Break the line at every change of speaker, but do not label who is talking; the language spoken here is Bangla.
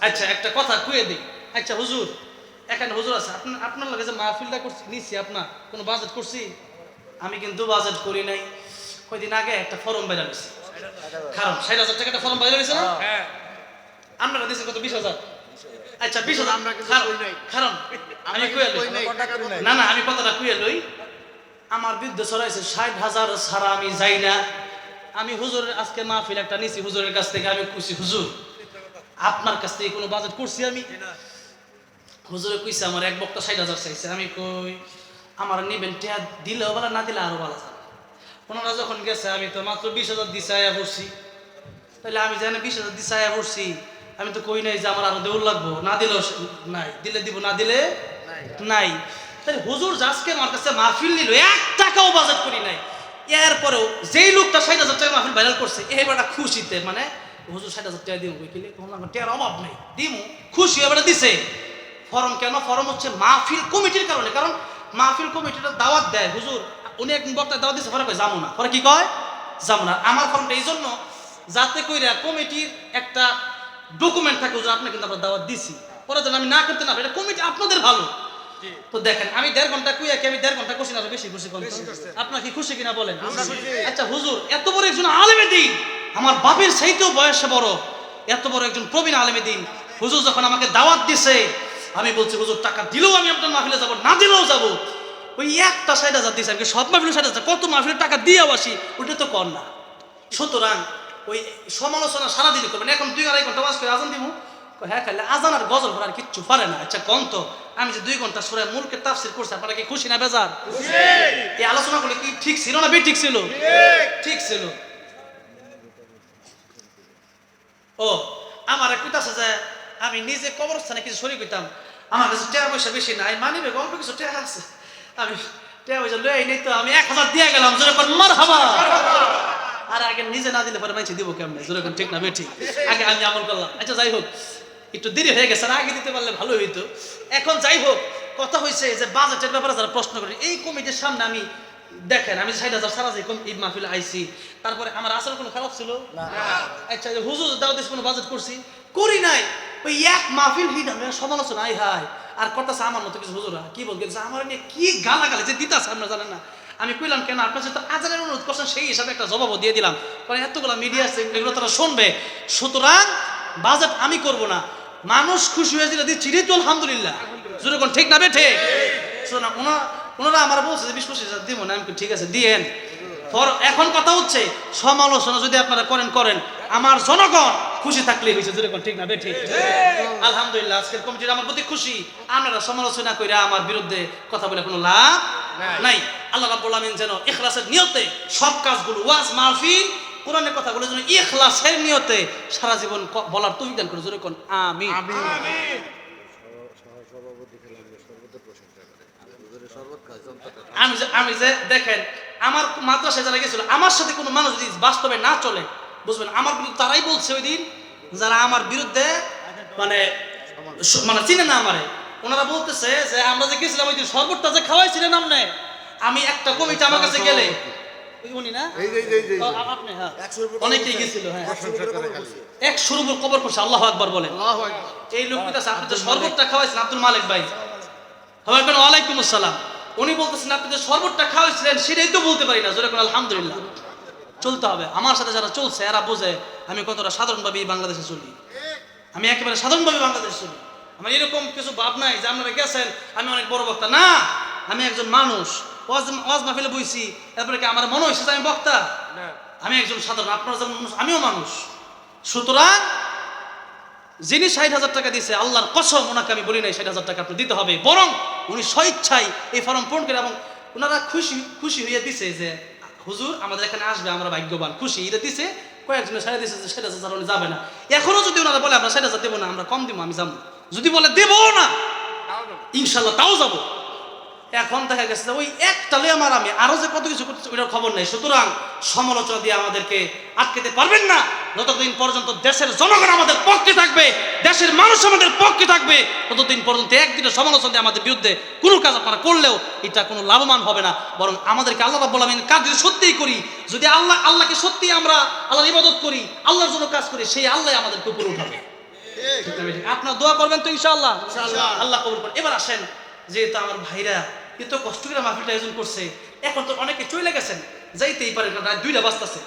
আচ্ছা একটা কথা কুয়ে দিই। আচ্ছা হুজুর এখানে হুজুর আছে। আপনার আপনার লাগে যে মাহফিলটা করছি নিছি আপনার কোনো বাজেট করছি? আমি কিন্তু বাজেট করি নাই। কয়দিন আগে একটা ফর্ম বাইরে হয়েছে কারণ ষাট হাজার টাকা একটা ফর্ম বাইরে হয়েছে না?
হ্যাঁ।
আপনারা দিয়েছেন কত? বিশ হাজার। আচ্ছা বিশ হাজার
আমরা
কারণ-
কই নাই।
কারণ আমি কুয়ে লই। না না আমি কথাটা কুয়ে লই। আমার বিরুদ্ধে ছড়াইছে ষাট হাজার ছাড়া আমি যাই না। আমি হুজুরের আজকে মাহফিল একটা নিছি হুজুরের কাছ থেকে আমি খুশি। হুজুর আপনার কাছ থেকে কোনো বাজেট করছি আমি? হুজুরে কইছে আমার এক বক্তা ষাট হাজার চাইছে। আমি কই আমার নিবেন টিয়া দিলেও বলা না দিলে আরও ভালো যাবে ওনারা যখন গেছে আমি তো মাত্র বিশ হাজার দিছে আয়া পড়ছি তাহলে আমি জানি বিশ হাজার দিছে আয়া পড়ছি আমি তো কই নাই যে আমার আরও দেউল লাগবো। না দিলেও নাই। দিলে দিব না দিলে নাই। তাহলে হুজুর জাজকে আমার কাছে মাহফিল নিল এক টাকাও বাজেট করি নাই। এরপরেও যেই লোকটা ষাট হাজার টাকা মাহফিল ভাইরাল করছে এবারটা খুশিতে মানে হুজুর ষাট হাজার টাকা দিব আমার টিয়ার অভাব নেই। দিমু খুশি এবারে দিছে। ফরম কেন? ফরম হচ্ছে মাহফিল কমিটির কারণে। কারণ মাহফিল কমিটিটা দাওয়াত দেয়। হুজুর উনি একদিন বক্তা দাওয়াত দিচ্ছে পরে যাব না। পরে কি কয়? যাব না। আমার ফর্মটা এই জন্য যাতে কইরা কমিটির একটা ডকুমেন্ট থাকে হুজুর আপনি কিন্তু আমরা দাওয়াত দিছি। পরে যেন আমি না করতে না এটা কমিটি আপনাদের ভালো। তো দেখেন আমি দেড় ঘণ্টা কুইয়া কি আমি দেড় ঘণ্টা খুশি না বেশি খুশি কোন আপনার কি খুশি কিনা বলেন? আচ্ছা হুজুর এত বড় একজন আলেমে দিন। আমার বাপের সেইতেও বয়সে বড়। এত বড় একজন প্রবীণ আলেমে দিন হুজুর যখন আমাকে দাওয়াত দিছে আমি বলছি হুজুর টাকা দিলেও আমি আপনার মাহফিলে যাব না দিলেও যাব। ওই একটা ষাট হাজার দিয়েছে আমি সব মাহফিলে ষাট হাজার কত মাহফিলের টাকা দিয়েও আসি ওটা তো কর না। সুতরাং ওই সমালোচনা সারাদিন করবেন এখন দুই আড়াই ঘণ্টা বাস করে আজান দিব হ্যাঁ খাইলে আজান আর গজল করার কিচ্ছু পারে না। আচ্ছা কম তো আমি যে দুই ঘণ্টা সুরায় মুলকে তাফসির করছি আপনারা কি খুশি না বেজার? এই আলোচনাগুলো কি ঠিক ছিল না বে ঠিক! ছিল ঠিক ছিল। ও, আমার আছে যে আমি নিজে কবরস্থানে কিছু শরীর করতাম। আমার কাছে টাকা পয়সা বেশি নাই, মানিবে অল্প কিছু টাকা আছে। আমি টাকা পয়সা লই নেই তো, আমি এক হাজার দিয়ে গেলাম, জোরে কর মার হাবা আর আগে নিজে না দিলে পরে মাইছে দিব কেমনে? জোরে কোন ঠিক না বে ঠিক আগে আমি আমল করলাম। আচ্ছা যাই হোক, একটু দেরি হয়ে গেছে, আর আগে দিতে পারলে ভালো হইতো। এখন যাই হোক, কথা হয়েছে যে বাজেটের ব্যাপারে যারা প্রশ্ন করে, এই কমিটির সামনে আমি দেখেন আমি ষাট হাজার সারা যাই ঈদ মাহফিল আইছি। তারপরে আমার আসলে কোনো খারাপ ছিল? আচ্ছা হুজুর দাও দেশ কোনো বাজেট করছি? করি নাই। ওই এক মাহফিল হিট আমি সমালোচনা আই হাই আর কথা আমার মতো কিছু হুজুরা কি বলতে আমার নিয়ে কি গালা গালে যে দিতাছে আপনারা জানেন না। আমি কইলাম কেন আপনার সাথে আজানের অনুরোধ করছেন সেই হিসাবে একটা জবাবও দিয়ে দিলাম। কারণ এতগুলো মিডিয়া আছে এগুলো তারা শুনবে। সুতরাং বাজেট আমি করব না। মানুষ খুশি হয়ে যেটা দিচ্ছি রে তো আলহামদুলিল্লাহ জোরে কোন ঠিক না বে ঠিক? শোনা ওনারা ওনারা আমার বলছে যে বিশ পঁচিশ হাজার দিব না আমি ঠিক আছে দিয়েন এখন কথা হচ্ছে সমালোচনা যদি আপনারা করেন করেন। আমার জনগণ খুশি থাকলে হয়েছে যেরকম ঠিক না বে ঠিক। আলহামদুলিল্লাহ আজকের কমিটির আমার প্রতি খুশি। আপনারা সমালোচনা করে আমার বিরুদ্ধে কথা বলে কোনো লাভ নাই। আল্লাহ রাব্বুল আমিন যেন ইখলাসের নিয়তে সব কাজগুলো ওয়াজ মাহফিল কোরআনের কথাগুলো যেন ইখলাসের নিয়তে সারা জীবন বলার তৌফিক দান করে যেরকম আমি
সভাপতি
আমি যে আমি যে দেখেন আমার মাদ্রাসায় যারা গেছিল আমার সাথে কোনো মানুষ যদি বাস্তবে না চলে বুঝবেন আমার বিরুদ্ধে তারাই বলছে ওই দিন যারা আমার বিরুদ্ধে মানে মানে চিনে না আমারে ওনারা বলতেছে যে আমরা যে গেছিলাম ওই দিন শরবতটা যে খাওয়াইছিলেন আপনি আমি একটা কমিটি আমার কাছে গেলে। হ্যাঁ। অনেকেই গেছিল হ্যাঁ। এক সুরুপুর কবর করছে আল্লাহ আকবার বলেন।
আল্লাহু আকবার।
এই লোকটা আছে আপনি যে শরবতটা খাওয়াইছেন আব্দুল মালিক ভাই। কেন ওয়ালাইকুম আসসালাম। উনি বলতেছেন আপনি যে শরবতটা খাওয়াইছিলেন সেটাই তো বলতে পারি না। জোরে কোন আলহামদুলিল্লাহ। চলতে হবে। আমার সাথে যারা চলছে এরা বোঝে আমি কতটা সাধারণভাবে বাংলাদেশে চলি। আমি একেবারে সাধারণভাবে বাংলাদেশে চলি। আমার এরকম কিছু ভাব নাই যে আপনারা গেছেন আমি অনেক বড় বক্তা। না আমি একজন মানুষ। ওয়াজ মাহফিলে বইছি। এরপরে কি আমার মনে হয়েছে যে আমি বক্তা? আমি একজন সাধারণ আপনারা যেমন মানুষ আমিও মানুষ। সুতরাং যিনি ষাট হাজার টাকা দিয়েছে আল্লাহর কসম ওনাকে আমি বলি নাই ষাট হাজার টাকা আপনি দিতে হবে। বরং উনি স্বেচ্ছায় এই ফর্ম পূরণ করে এবং ওনারা খুশি খুশি হয়ে দিছে যে হুজুর আমাদের এখানে আসবে আমরা ভাগ্যবান। খুশি এটা দিছে কয়েকজনে সাড়ে দিছে যে সেটা হাজার উনি যাবে না। এখনও যদি ওনারা বলে আমরা সেটা হাজার দেবো না আমরা কম দিব আমি যাব। যদি বলে দেবো না ইনশাল্লাহ তাও যাব। এখন দেখা গেছে ওই একটা আমার আমি আরও যে কত কিছু করতেছি ওইটার খবর নেই। সুতরাং সমালোচনা দিয়ে আমাদেরকে আটকেতে পারবেন না। যতদিন পর্যন্ত দেশের জনগণ আমাদের পক্ষে থাকবে দেশের মানুষ আমাদের পক্ষে থাকবে ততদিন পর্যন্ত একদিনের সমালোচনা দিয়ে আমাদের বিরুদ্ধে কোনো কাজ আপনারা করলেও এটা কোনো লাভবান হবে না। বরং আমাদেরকে আল্লাহ রাব্বুল আমিন কাজ যদি সত্যিই করি। যদি আল্লাহ আল্লাহকে সত্যি আমরা আল্লাহর ইবাদত করি আল্লাহর জন্য কাজ করি সেই আল্লাহ আমাদেরকে উপরে উঠাবে। আপনার দোয়া করবেন তো ইনশাআল্লাহ। আল্লাহ কবুল করেন। এবার আসেন যেহেতু আমার ভাইরা এত কষ্ট করে মাহফিলটা আয়োজন করছে, এখন তো অনেকে চলে গেছেন, যাইতেই পারে রাত দুইটা বাজতেছে।